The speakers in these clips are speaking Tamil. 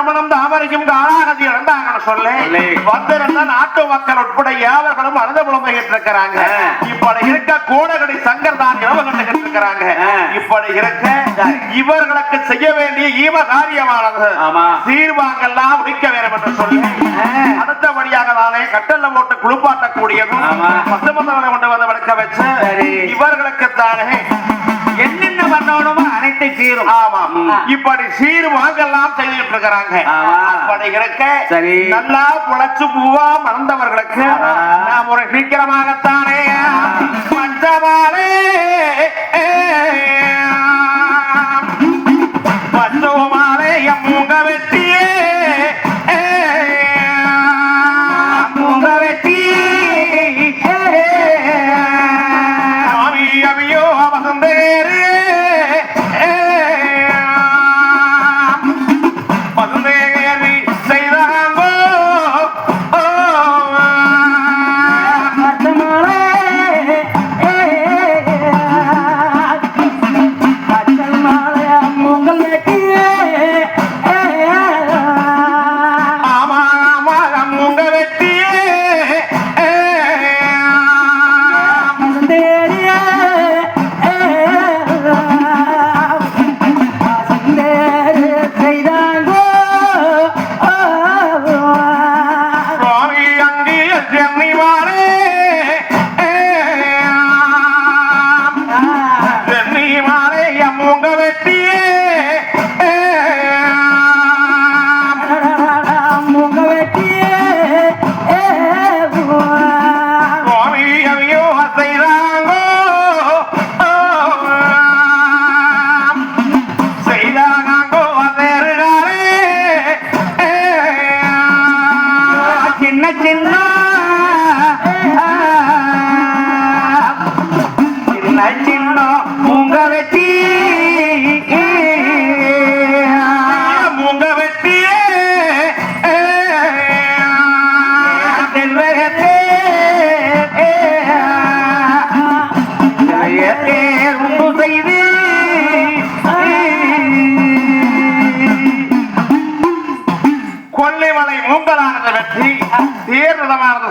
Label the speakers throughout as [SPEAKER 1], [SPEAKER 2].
[SPEAKER 1] திருமணம் தாமரைக்கும் காலாகதி இழந்தாங்கன்னு சொல்லி
[SPEAKER 2] சொல்லி.
[SPEAKER 1] வந்திருந்த நாட்டு மக்கள் உட்பட யாவர்களும் அழுத புலம்பைகிட்டு இருக்கிறாங்க. இப்படி இருக்க கோடகடி சங்கர் தான் இரவு கண்டுகிட்டு இருக்கிறாங்க
[SPEAKER 2] ஆ.
[SPEAKER 1] இப்படி இருக்க இவர்களுக்கு செய்ய வேண்டிய ஈம காரியமானது. சீர்வாங்கெல்லாம் முடிக்க வேண்டும் என்று சொல்லி அடுத்தபடியாக தானே கட்டல்ல போட்டு குளிப்பாட்டக்கூடியதும். பசுமந்தவனை கொண்டு வந்து வளர்க்க வச்சு. இவர்களுக்கு தானே
[SPEAKER 2] அனைத்து சீரும்
[SPEAKER 1] ஆமா இப்படி சீர் வாங்கெல்லாம் செய்துட்டு இருக்கிறாங்க. அப்படி இருக்க
[SPEAKER 2] சரி.
[SPEAKER 1] நல்லா புழைச்சு பூவா மறந்தவர்களுக்கு. நாம் ஒரு சீக்கிரமாகத்தானே பஞ்சமாலே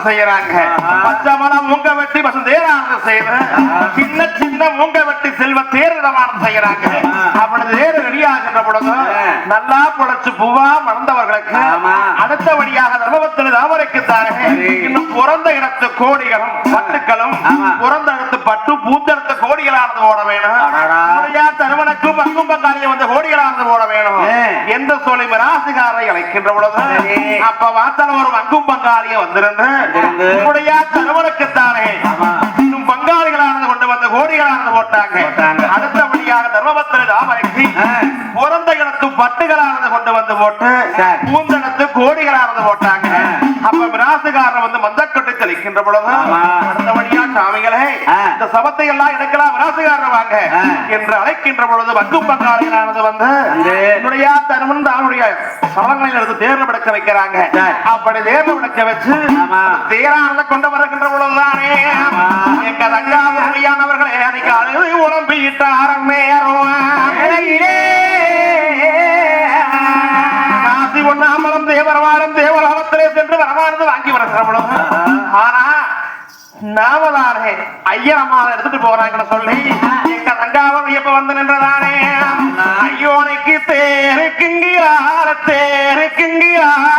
[SPEAKER 1] செய்யறாங்க
[SPEAKER 2] ஆஹா.
[SPEAKER 1] பச்சமலம் மூங்க வெட்டி பசு தேரானது செய்து சின்ன சின்ன மூங்க வெட்டி செல்வ தேர்தமானது செய்யறாங்க. அப்படி தேர் ரெடியாகின்ற பொழுது. நல்லா புழைச்சு பூவா மறந்தவர்களுக்கு
[SPEAKER 2] ஆமா.
[SPEAKER 1] அடுத்தபடியாக தர்மபத்தில் தாமரைக்கு தானே. இன்னும் பிறந்த இடத்து கோடிகளும் பட்டுக்களும். பிறந்த இடத்து பட்டு பூத்தெடுத்த கோடிகளானது போட வேணும் திருமணக்கும் பங்கும் பங்காளியை வந்து கோடிகளானது போட வேணும். எந்த சொல்லி மிராசுகாரரை அழைக்கின்ற பொழுது. அப்ப வாத்தல ஒரு வங்கும் பங்காளிய வந்திருந்து. உடைய. இன்னும் பங்காளிகளானது கொண்டு வந்த கோடிகளானது போட்டாங்க. அடுத்தபடியாக தர்மபத்திர தாமரைக்கு
[SPEAKER 2] ஆ.
[SPEAKER 1] பிறந்த இடத்து பட்டுகளானது கொண்டு வந்து போட்டு
[SPEAKER 2] சரி.
[SPEAKER 1] பூந்தடத்து கோடிகளானது போட்டாங்க அப்ப மிராசுகாரர் வந்து மந்தக்கொட்டை தெளிக்கின்ற பொழுது அடுத்தபடியா சாமிகளே. இந்த சபத்தை எல்லாம் எடுக்கலாம் மிராசுகாரர் வாங்க. என்று அழைக்கின்ற பொழுது வங்கும் பங்காளிகளானது வந்து. என்னுடைய தருமன் தானுடைய சவரங்களில் எடுத்து தேர்வு விளக்க வைக்கிறாங்க. அப்படி தேர்வு விளக்க வச்சு. தேரானதை கொண்டு வருகின்ற பொழுதுதானே. எங்க தங்காமொழியானவர்களே அன்னைக்கு அழுது உடம்பிட்டார் நேரம் காசி ஒண்ணாமலம் தேவரவாரம் தேவலோகத்திலே சென்று வரமானது வாங்கி வருகிற பொழுது ஆனா நாமதானே ஐயரம்மாவை எடுத்துட்டு போறாங்கன்னு சொல்லி எங்க தங்காவம் எப்ப வந்து நின்றதானே. ஐயோனைக்கு தேருக்குங்கிறார தேருக்குங்கிறாரே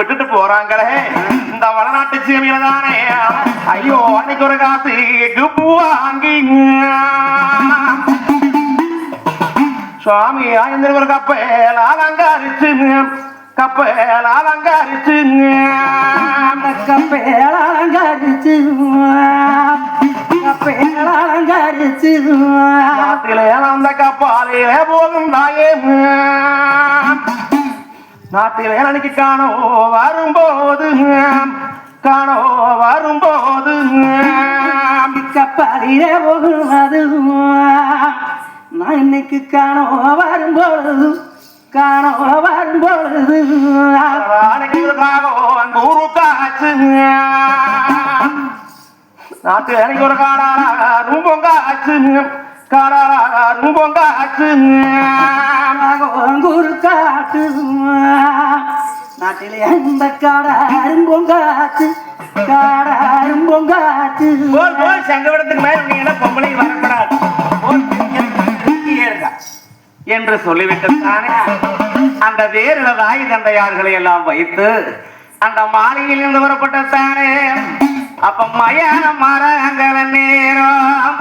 [SPEAKER 2] விட்டுட்டு போறாங்களே. இந்த வடநாட்டு சீமையில தானே ஐயோ அன்னைக்கு ஒரு காசு குப்பு வாங்கி சுவாமி ஆயந்திர ஒரு கப்பேல் அலங்காரிச்சு கப்பேல் அலங்காரிச்சு
[SPEAKER 3] கப்பேளாங்கரிச்சு கப்பேளாங்கரிச்சு
[SPEAKER 2] நாட்டிலே அந்த கப்பாலிலே போகும் தாயே நாட்டிலே அன்னைக்கு காணோ வரும்போது காணோ வரும்போது
[SPEAKER 3] கப்பாலிலே போகுவது நான் இன்னைக்கு காணோ வரும்பொழுது காணோ வரும்பொழுது
[SPEAKER 2] அன்னைக்குக்காகோ அங்க ஊரு காச்சு நாட்டு அன்னைக்கு ஒரு காடாரா ரொம்ப காச்சு காடாரா ரொம்ப காச்சு
[SPEAKER 3] குரு காட்டு நாட்டிலே அந்த காடாரும் பொங்காத்து காடாரும் பொங்காத்து
[SPEAKER 1] போல் போல் சங்கவிடத்துக்கு மேல நீங்க பொம்பளை வரக்கூடாது. இருக்கா.
[SPEAKER 2] என்று சொல்லிவிட்டு தானே. அந்த வேரில தாய் தந்தையார்களை எல்லாம் வைத்து அந்த மாளிகையில் இருந்து வரப்பட்ட தானே. அப்ப மயான மரங்கள நேரம்.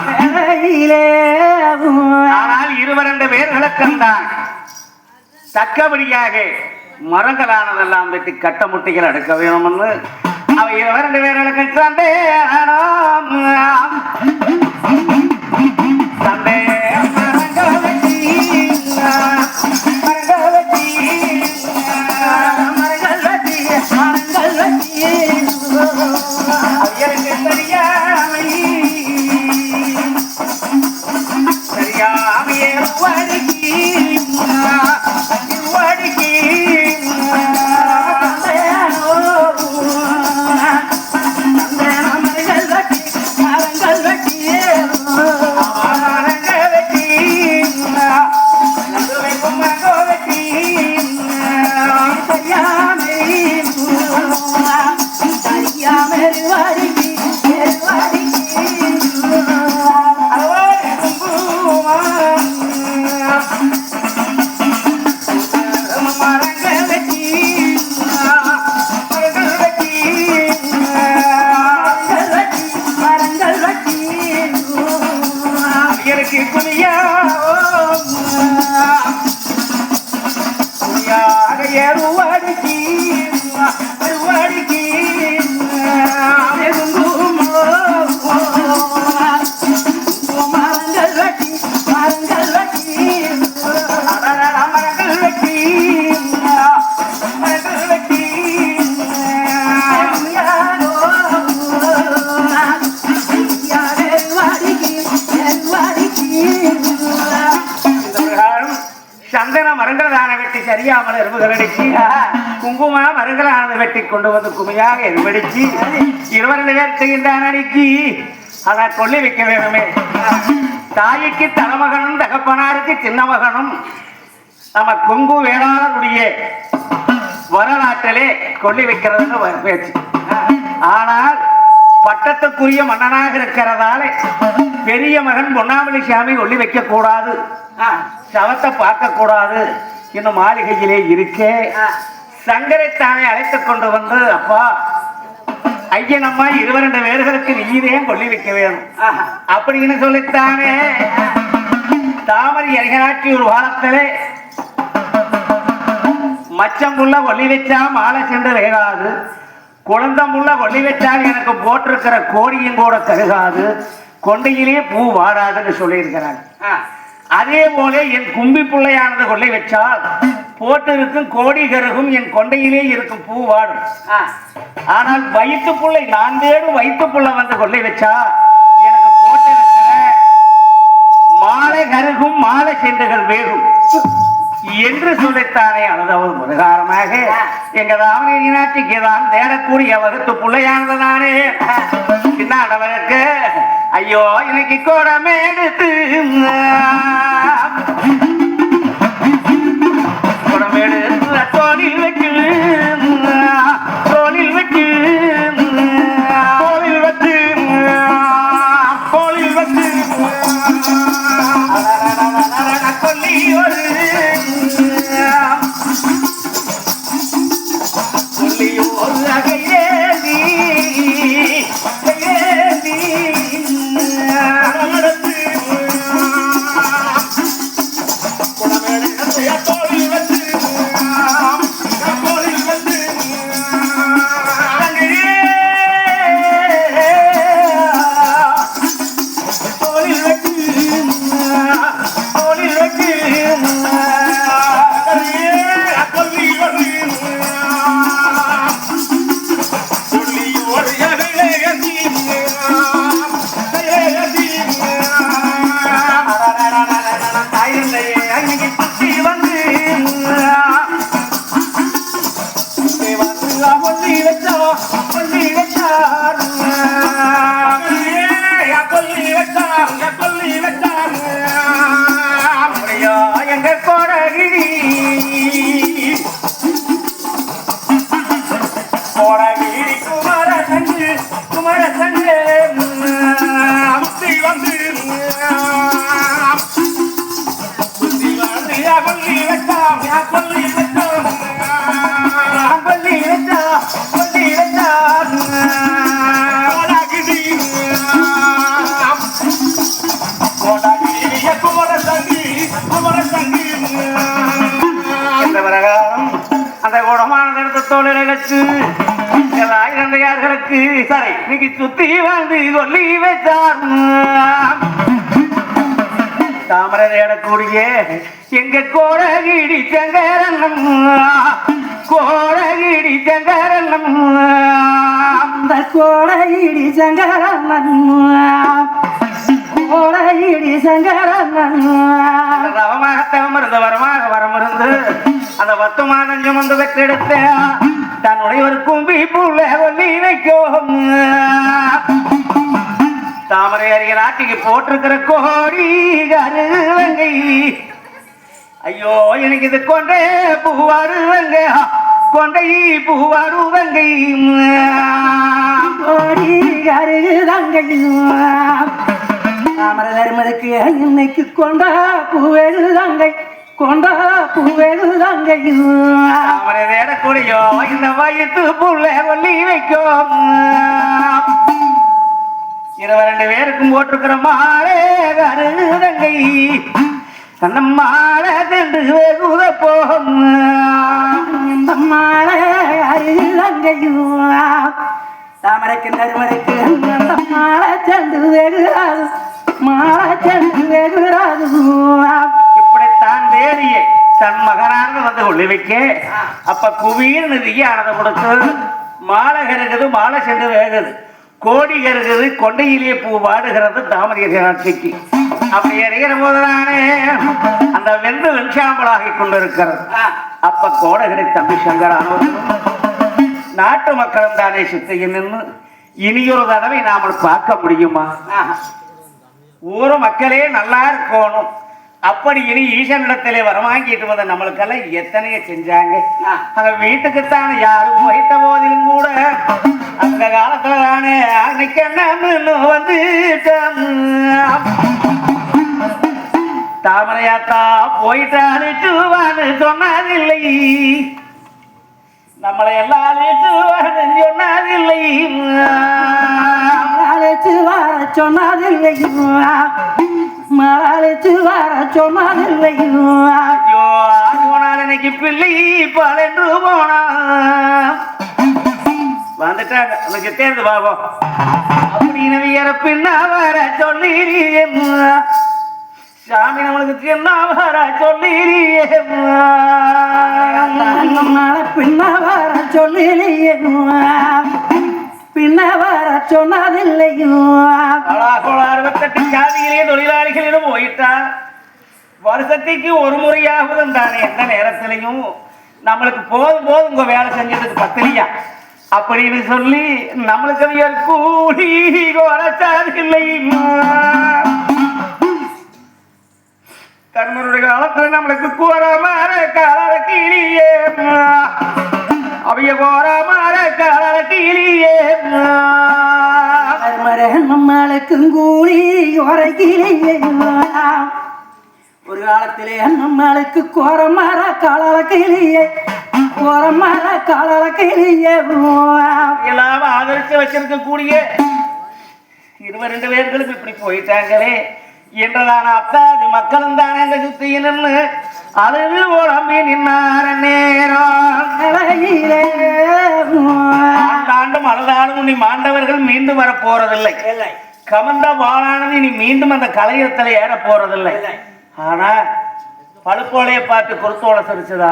[SPEAKER 2] ஆனால் இருவரண்டு பேர்களுக்குந்தான் தக்கபடியாக மரங்களானதெல்லாம் வெட்டி கட்ட முட்டிகள் அடுக்க வேணும்னு அவை இருவரண்டு பேர்களுக்கு சண்டே அடிச்சு குங்கும மரங்களானது வெட்டி கொண்டு வந்து குமையாக எருவடிச்சு இருவரண்டு பேர் செய்கின்றான் அடிக்கி ஆனா கொல்லி வைக்க வேணுமே. தாய்க்கு தலைமகனும் தகப்பனாருக்கு சின்ன மகனும் நம்ம கொங்கு வேளாளருடைய வரலாற்றிலே கொல்லி வைக்கிறதுன்னு பேச்சு ஆனால் பட்டத்துக்குரிய மன்னனாக இருக்கிறதால பெரிய மகன் பொன்னாமலி சாமி ஒளி வைக்க கூடாது சவத்தை பார்க்க கூடாது இன்னும் மாளிகையிலே இருக்கே. சங்கரைத்தானை அழைத்துக் கொண்டு வந்து அப்பா ஐயனம்மா இருவரண்டு பேர்களுக்கு நீரே கொல்லி வைக்க வேணும் அப்படின்னு சொல்லித்தானே. தாமரை அருகனாட்சி ஒரு வாரத்திலே மச்சமுள்ள ஒளி வச்சா மாலை சென்று வேகாது குழந்தமுள்ள ஒளி வச்சால் எனக்கு போட்டிருக்கிற கோடியும் கூட கருகாது கொண்டையிலே பூ வாடாதுன்னு சொல்லியிருக்கிறாங்க அதே போல என் கும்பி பிள்ளையானது கொள்ளை வச்சால் போட்டிருக்கும் கோடி கருகும் என் கொண்டையிலே இருக்கும் பூ வாடும் ஆனால் வயிற்று புள்ளை நான் தேடும் வயிற்று புள்ளை வந்து கொள்ளை வச்சா எனக்கு போட்டிருக்கிற மாலை கருகும் மாலை சென்றுகள் வேகும். என்று சொல்லித்தானே அழுதவர் முருகாரமாக எங்க ராமலிங்க நாட்டுக்கு தான் தேடக்கூடிய வகுத்து பிள்ளையானது தானே. சின்னாடவருக்கு ஐயோ இன்னைக்கு கோடமே எடுத்து குடமேடு தோணில் வைக்கு குடமான இடத்த தோழில சரி நீங்க சுத்தி வந்து சொல்லி வச்சார். தாமரை தேடக்கூடிய எங்க கோடகிடி சங்கரண்ணம் கோடகிடி சங்கரண்ணம்
[SPEAKER 3] அந்த கோடையிடி சங்கரமன் சங்கரமன்
[SPEAKER 2] ரவமாகத்தவம் இருந்து வரமாக வரமிருந்து. அந்த பத்து மாதம் சுமந்து பெற்றெடுத்த தன்னுடைய ஒரு கும்பி புள்ள கொல்லி வைக்கும். தாமரை அருகே நாட்டிக்கு போட்டிருக்கிற கோடி கருவங்கை ஐயோ எனக்கு இது கொண்டே பூவாருவங்க கொண்டை பூவாருவங்கை
[SPEAKER 3] கோடி கருகு தங்கையும் தாமர தருமதுக்கு இன்னைக்கு கொண்டா பூவேடு தங்கை கொண்டா பூவேடு தங்கையும்
[SPEAKER 2] தாமரை வேடக்கூடியோ இந்த வயிற்று புள்ள கொல்லி வைக்கும். இருபது ரெண்டு பேருக்கும் போட்டிருக்கிற மாலை கருதங்கை அந்த மாலை சென்று வெகுத போகும்.
[SPEAKER 3] மாலை அருகு தங்கையும். தாமரைக்கு அந்த மாலை சென்று வெகுறாது
[SPEAKER 2] இப்படித்தான் தேடிய தன் மகனானது வந்து கொள்ளி வைக்க அப்ப குவீர் நிதிக்கு ஆனதை கொடுத்து மாலை கருகுது மாலை சென்று வேகுது. கோடி கருகுது கொண்டையிலே பூ வாடுகிறது தாமரை அப்படி எறிகிற போதுதானே. அந்த வெந்து வெண்சாம்பலாகி கொண்டிருக்கிறது. அப்ப கோடகரை தம்பி சங்கரானவர்களும் நாட்டு மக்களும் தானே சுத்தையில் நின்று இனியொரு தடவை நாமல் பார்க்க முடியுமா? ஊர் மக்களே நல்லா இருக்கணும். அப்படி இனி ஈசனிடத்திலே வரவாங்கிட்டு வந்த நம்மளுக்கெல்லாம் எத்தனையோ செஞ்சாங்க. அந்த வீட்டுக்குத்தான் யாரும் வைத்த போதிலும் கூட அந்த காலத்துல தானே அன்னைக்கு என்ன வந்து தாமரையாத்தா போயிட்டான்னு சொன்னதில்லை. நம்மளை அழைச்சுவான்னு சொன்னதில்லை.
[SPEAKER 3] அழைச்சு வர சொன்னதில்லையும் அழைச்சு வர
[SPEAKER 2] ஆறு போனால் இன்னைக்கு பிள்ளை பலன்று போனா. வந்துட்டாங்க. உனக்கு தேர்ந்து பாபம் அப்படின்னு பின்னா வர சொல்லி சாமி நம்மளுக்கு சின்ன வர சொல்லி
[SPEAKER 3] நம்மளை பின்ன வர சொல்லலையும் பின்ன வர சொன்னதில்லையும்
[SPEAKER 2] அறுபத்தெட்டு தொழிலாளிகளிடம் போயிட்டா? வருஷத்துக்கு ஒரு முறையாவது தானே எந்த நேரத்திலையும்? நம்மளுக்கு போதும் போதும் உங்க வேலை செஞ்சதுக்கு பத்திரியா? அப்படின்னு சொல்லி நம்மளுக்கு அவியல் கூலி குறைச்சதில்லை தன்னுடைய காலத்துல நம்மளுக்கு கூற மாற கால அவைய போற கீழியே
[SPEAKER 3] நம்மளுக்கும் கூலி உரைக்கிலையும் ஒரு காலத்திலே நம்மளுக்கு கோரமர காலக்கிலேயே கோரமர காலக்கிலேயே
[SPEAKER 2] எல்லாம் ஆதரிச்சு வச்சிருக்கக்கூடிய இருபது ரெண்டு பேர்களுக்கு இப்படி போயிட்டாங்களே. என்றதான அத்தாது மக்களும் தானே அங்க சுத்தி அழுது உடம்பி நின்னார நேரம் ஆண்டாண்டும் அழுதாலும் நீ மாண்டவர்கள் மீண்டும் வர போறதில்லை கமந்த வாழானது இனி மீண்டும் அந்த கலையத்துல ஏற போறதில்லை ஆனா பழுப்போலைய பார்த்து குருத்தோலை சிரிச்சதா?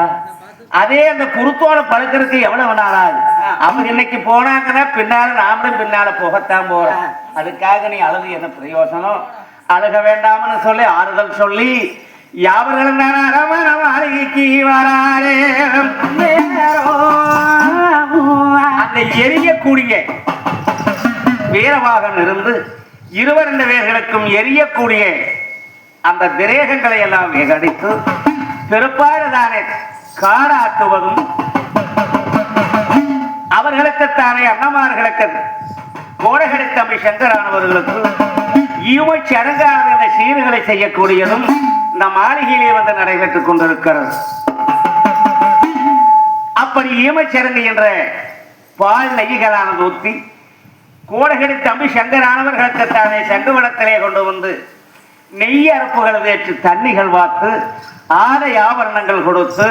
[SPEAKER 2] அதே அந்த குருத்தோலை பழுக்கிறதுக்கு எவ்வளவு நாள் ஆகுது அவங்க இன்னைக்கு போனாங்கன்னா பின்னால நாமளும் பின்னால போகத்தான் போறோம். அதுக்காக நீ அழுது என்ன பிரயோசனம்? அழுக வேண்டாம்னு சொல்லி ஆறுதல் சொல்லி யாவர்களும் தானே அரவண வராரே அந்த எரியக்கூடிய வீரவாகன் இருந்து இருவரண்டு பேர்களுக்கும் எரியக்கூடிய அந்த திரேகங்களை எல்லாம் விகடித்து பெருப்பாடு தானே அவர்களுக்கு அவர்களுக்குத்தானே அண்ணமார்களுக்கு கோடகடை தம்பி சங்கரானவர்களுக்கு இவை சடங்கானது சீர்களை செய்யக்கூடியதும் இந்த மாளிகையிலே வந்து நடைபெற்றுக் கொண்டிருக்கிறது. ஈமச்சரங்கு என்ற பால் நெய்களானது ஊற்றி கோடகடி தம்பி சங்கரானவர்களுக்கு தானே சங்குவனத்திலே கொண்டு வந்து நெய் அறுப்புகள் வேற்று தண்ணிகள் வாத்து ஆடை ஆபரணங்கள் கொடுத்து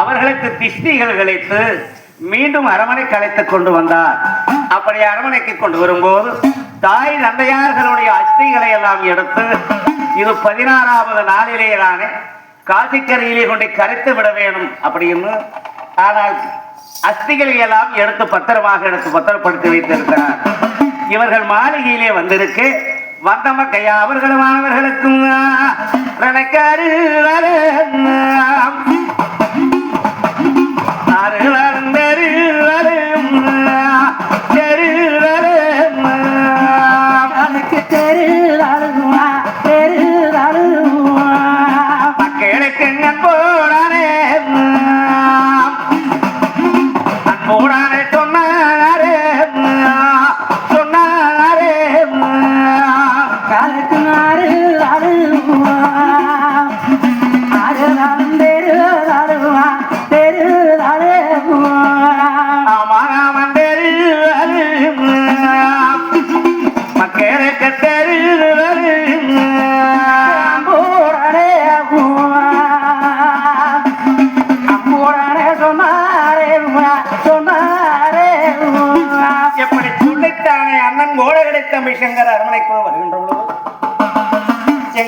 [SPEAKER 2] அவர்களுக்கு திஷ்டிகள் கிடைத்து மீண்டும் அரமனை கலைத்து கொண்டு வந்தார். அப்படி அரமனைக்கு கொண்டு வரும்போது தாய் தந்தையார்களுடைய அஸ்திகளை எல்லாம் எடுத்து இது பதினாறாவது நாளிலே தானே காசிக்கரையிலே கொண்டு கரைத்து விட வேணும் அப்படின்னு ஆனால் அஸ்திகளை எல்லாம் எடுத்து பத்திரமாக எடுத்து பத்திரப்படுத்தி வைத்திருக்கிறார். இவர்கள் மாளிகையிலே வந்திருக்கு. வந்தம கையா அருள்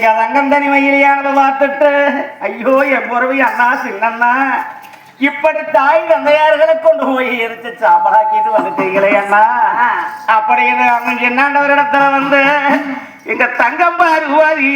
[SPEAKER 2] எங்க தங்கம் தனிமையிலேயானதை பார்த்துட்டு? ஐயோ என் புறவி அண்ணா சின்னண்ணா. இப்படி தாய் தந்தையார்களை கொண்டு போய் எரிச்சு சாம்பலாக்கிட்டு வந்துட்டீங்களே அண்ணா. அப்படின்னு அண்ணன் சின்னாண்டவரிடத்துல வந்து எங்க தங்கம் பாருவாதி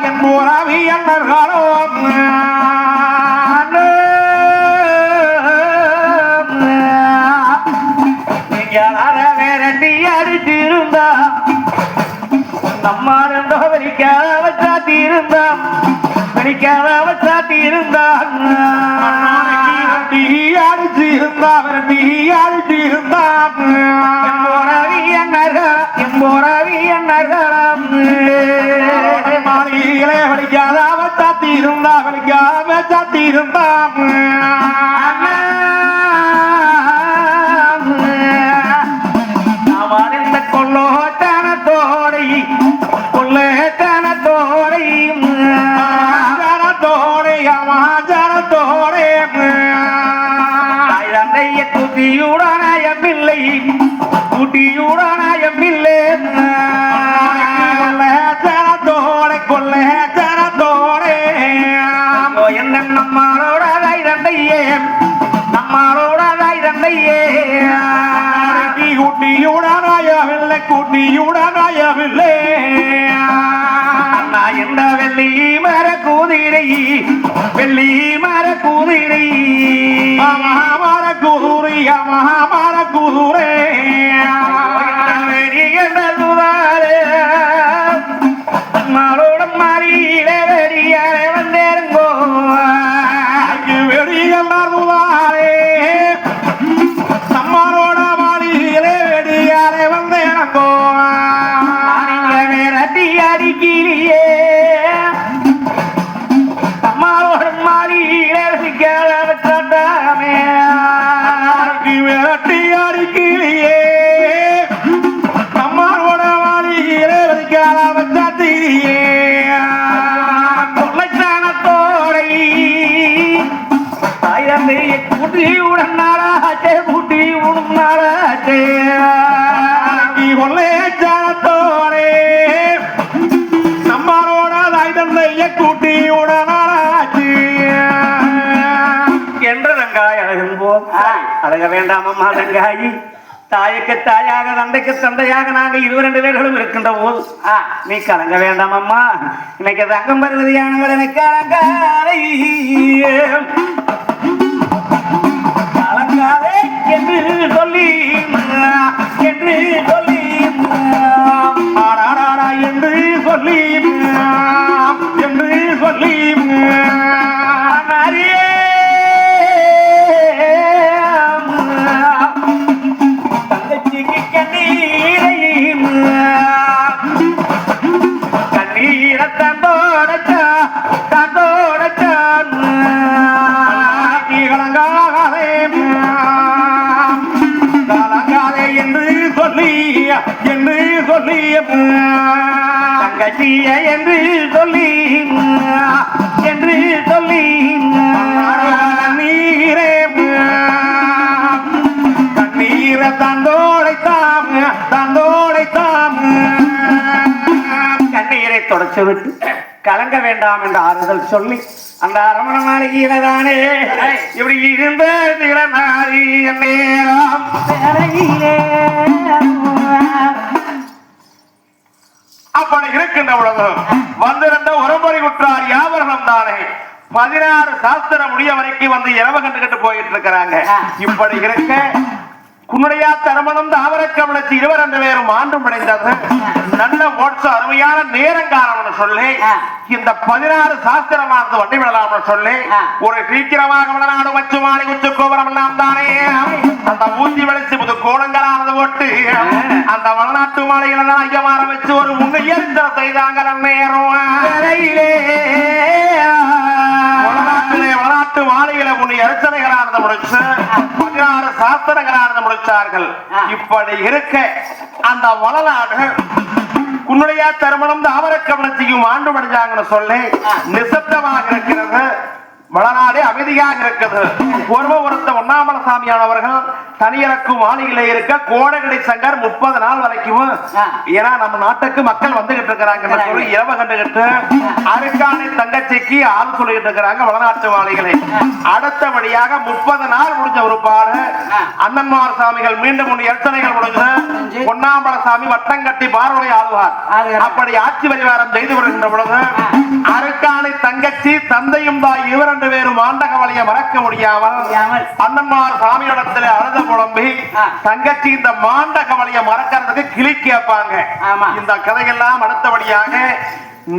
[SPEAKER 2] என் போராவி என்னர்களோ வேரண்டி அடிச்சிருந்தா நம்ம ரெண்டோ வெடிக்காத வச்சா தீருந்தா வெடிக்காத வச்சா தீருந்தா அடிச்சு இருந்தா அடிச்சு இருந்தா మహాభారత మహాభారత அழக வேண்டாம் அம்மா தங்காயி. தாயக்கு தாயாக தந்தைக்கு தந்தையாக நாங்கள் இருவர் ரெண்டு பேர்களும் இருக்கின்ற போது ஆ நீ கலங்க வேண்டாம் அம்மா. இன்னைக்கு தங்கம் பருவதியானவர் எனக்கு கலங்காதை. கலங்காதே என்று சொல்லி என்று சொல்லி ஆடாடா என்று சொல்லி சொல்லி தங்கச்சிய என்று சொல்லி என்று சொல்லி நீரே கண்ணீர தந்தோடை தாம் தந்தோடை தாம் கண்ணீரை தொடச்சு விட்டு கலங்க வேண்டாம் என்று ஆறுதல் சொல்லி அந்த அரமண மாளிகையில தானே இப்படி இருந்த திறனாரி நேரம்.
[SPEAKER 1] அப்படி இருக்கின்ற பொழுது வந்திருந்த உரம்பொறி குற்றார் யாவர்களும் தானே பதினாறு சாஸ்திர முடிய வரைக்கும் வந்து இரவு கண்டுகிட்டு போயிட்டு இருக்கிறாங்க. இப்படி இருக்க குன்னுடையா தரமணம் தாவரக்கமலத்து இருவர் ரெண்டு பேரும் ஆண்டும் அடைந்தது நல்ல ஓட்ச அருமையான நேரங்காரம்னு சொல்லி இந்த பதினாறு சாஸ்திரமானது வண்டி விடலாம்னு சொல்லி ஒரு சீக்கிரமாக விடநாடு வச்சு மாலை உச்சு கோபுரம் எல்லாம் தானே. அந்த ஊசி வெளிச்சு புது கோணங்களானது போட்டு அந்த வளநாட்டு மாலைகளை தான் ஐயமாற வச்சு ஒரு முன்னையரித்தல் செய்தாங்க நேரம். வளநாட்டு மாலைகளை முன்னே அர்ச்சனைகளானது முடிச்சு முடிச்சார்கள் இப்படி இருக்க அந்த வளநாடு உன்னுடைய திருமணம் தாமரக்கவனத்தையும் ஆண்டு முடிஞ்சாங்கன்னு சொல்லி நிசப்தமாக இருக்கிறது. வளநாடு அமைதியாக இருக்குது ஒருவ ஒருத்த சாமியானவர்கள் தனியரக்கும் மாளிகையில இருக்க கோடகடை சங்கர் முப்பது நாள் வரைக்கும். ஏன்னா நம்ம நாட்டுக்கு மக்கள் வந்துகிட்டு இருக்கிறாங்க. சொல்லி இரவு கண்டுகிட்டு அருக்காணி தங்கச்சிக்கு ஆள் சொல்லிட்டு இருக்கிறாங்க வளநாட்டு மாளிகளை அடுத்தபடியாக முப்பது நாள் முடிஞ்ச ஒரு பாடு. அண்ணன்மார் சாமிகள் மீண்டும் ஒன்று எத்தனைகள் முடிஞ்சு பொன்னாம்பல சாமி வட்டம் கட்டி பார்வை ஆழ்வார். அப்படி ஆட்சி பரிவாரம் செய்து வருகின்ற பொழுது அருக்காணி தங்கச்சி தந்தையும் தாய் இவர் ரெண்டு பேரும் ஆண்டக வழியை மறக்க முடியாமல். அண்ணன்மார் சாமியிடத்துல அழுத புலம்பி. தங்கச்சி இந்த மாண்டக வழியை மறக்கிறதுக்கு கிளி கேட்பாங்க. இந்த கதையெல்லாம் அடுத்தபடியாக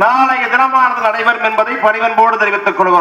[SPEAKER 1] நாளைய தினமானது நடைபெறும் என்பதை பணிவன்போடு தெரிவித்துக் கொள்கிறோம்